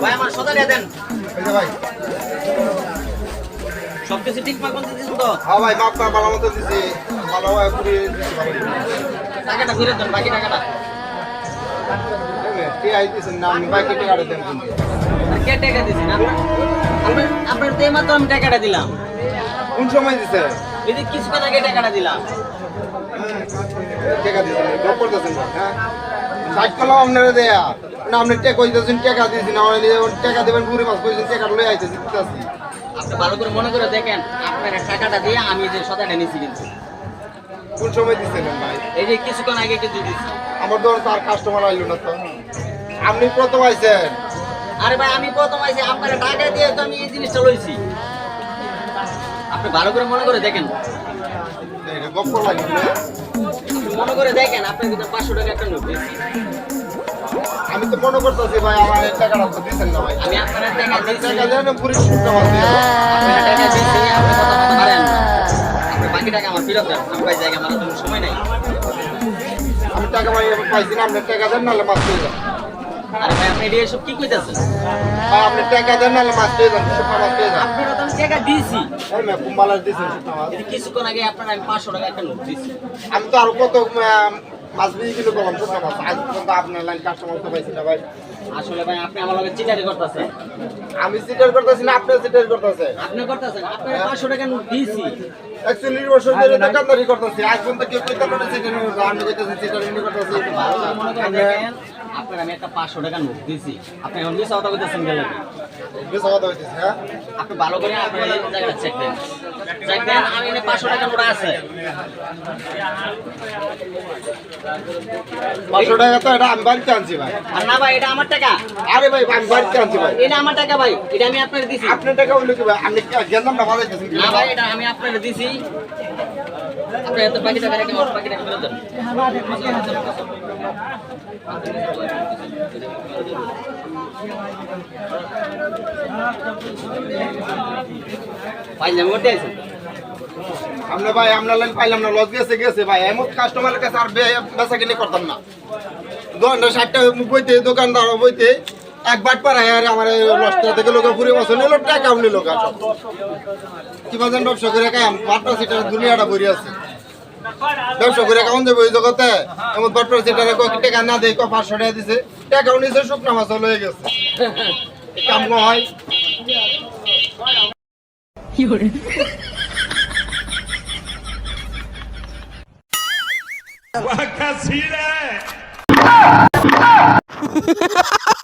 ভাই আমার সদা দেন। এই ভাই। সব কিছু ঠিকঠাক মতো তো? হ্যাঁ ভাই মাপ করা ভালো মতো দিছি। ভালো হয় পুরি টাকাটা ফিরে দেন বাকি টাকাটা। কে আই দিছেন না আমি ভাই কেটে দেন কে টাকা দিচ্ছেন আপনার আপনার- তো এইমাত্র আমি টাকাটা দিলাম। কোন সময় দিছে? এই কিছুক্ষণ আগে টাকাটা দিলাম। টাকা দিছেন ড্রপ করতেছেন হ্যাঁ। কলাম আপনারা দেয়া। না আপনি টেক হইতেছেন টাকা দিয়েছেন আমার টাকা দেবেন পুরি মাছ কইছেন টাকা লই আইতেছি দিতেছি আপনি ভালো করে মনে করে দেখেন আপনার টাকাটা দিয়ে আমি যে সদাটা কিন্তু। কোন সময় ভাই? এই যে কিছুক্ষণ আগে কিন্তু আমার কাস্টমার আইলো না তো। আপনি প্রথম আইছেন। আরে ভাই আমি প্রথম আইছি আপনার টাকা দিয়ে তো আমি এই জিনিসটা লইছি। আপনি ভালো করে মনে করে দেখেন। আপনি মনে করে দেখেন আপনার কিন্তু পাঁচশো টাকা একটা নোট আমি তো মনে করতেছি ভাই আমার টাকাটা তো দিছেন না ভাই। আমি আপনার টাকা দেন। আপনার আপনি বাকি টাকা আমার ফেরত দেন। আমি ভাই জায়গা আমার জন্য সময় নাই। আমি টাকা ভাই পাইছি না আপনি টাকা দেন নাহলে মাছ পেয়ে যান আরে ভাই আপনি এটা এসব কি কইতাছেন? ভাই আপনি টাকা দেন নাহলে মাছ পেয়ে যান শুকনা মাছ পেয়ে যান আপনারা তো টাকা দিয়েছি। এই মে কুম্বালার দিছেন শুকনা মাছ কিছুক্ষণ আগে আপনার আমি পাঁচশো টাকা একটা নোট দিয়েছি। আমি তো আরও কত কিলো আজ পর্যন্ত আপনার লাইন কাস্টমার তো পাইছি না ভাই। আসলে ভাই আপনি আমার লগে চিটারি করতেছেন আমি সিটার করতেছি না আপনি আপনি করতেছেন টাকা নোট দিয়েছি। বছর ধরে দোকানদারি করতেছি আজ পর্যন্ত কেউ কইতে পারে সিটার আমি কইতেছি সিটার করতেছি। ভালো করে করে দেখেন আপনার আমি একটা পাঁচশো টাকা নোট আপনি কথা কইতেছেন হ্যাঁ? আপনি ভালো করে আপনার এই চেক দেন দেন আমি এনে পাঁচশো টাকা নোট আছে। পাঁচশো টাকা তো এটা আমি বাড়িতে আনছি ভাই। আর না ভাই এটা আমার টাকা। আরে ভাই আমি বাড়িতে আনছি ভাই। এটা আমার টাকা ভাই এটা আমি আপনার দিছি। আপনার টাকা হইল কি ভাই? গেলাম না না ভাই এটা আমি আপনার দিছি। আপনি এত বাকি টাকা রেখে আমার বাকি টাকা দেন। পাইলাম ওটাই আছে আপনি ভাই আপনার লাইন পাইলাম না লস গেছে গেছে ভাই। এমন কাস্টমারের কাছে আর বেচা কিনে করতাম না। দোকানটা ষাটটা বইতে দোকানদার বইতে, এক বাট পার আর আমার লসটা থেকে লোক ঘুরে বসে নিল, টাকা নিল সব কি বাজান ব্যবসা করে কাম বাটটা সিটার দুনিয়াটা ভরে আছে। ব্যবসা করে কেমন যাবে ওই জগতে। এমন বাটটা সিটারে কয় টাকা না দেয়, কয় পাঁচশো টাকা দিছে। টাকাও নিছে শুকনা মাছ হয়ে গেছে। কাম হয়। Wakasira!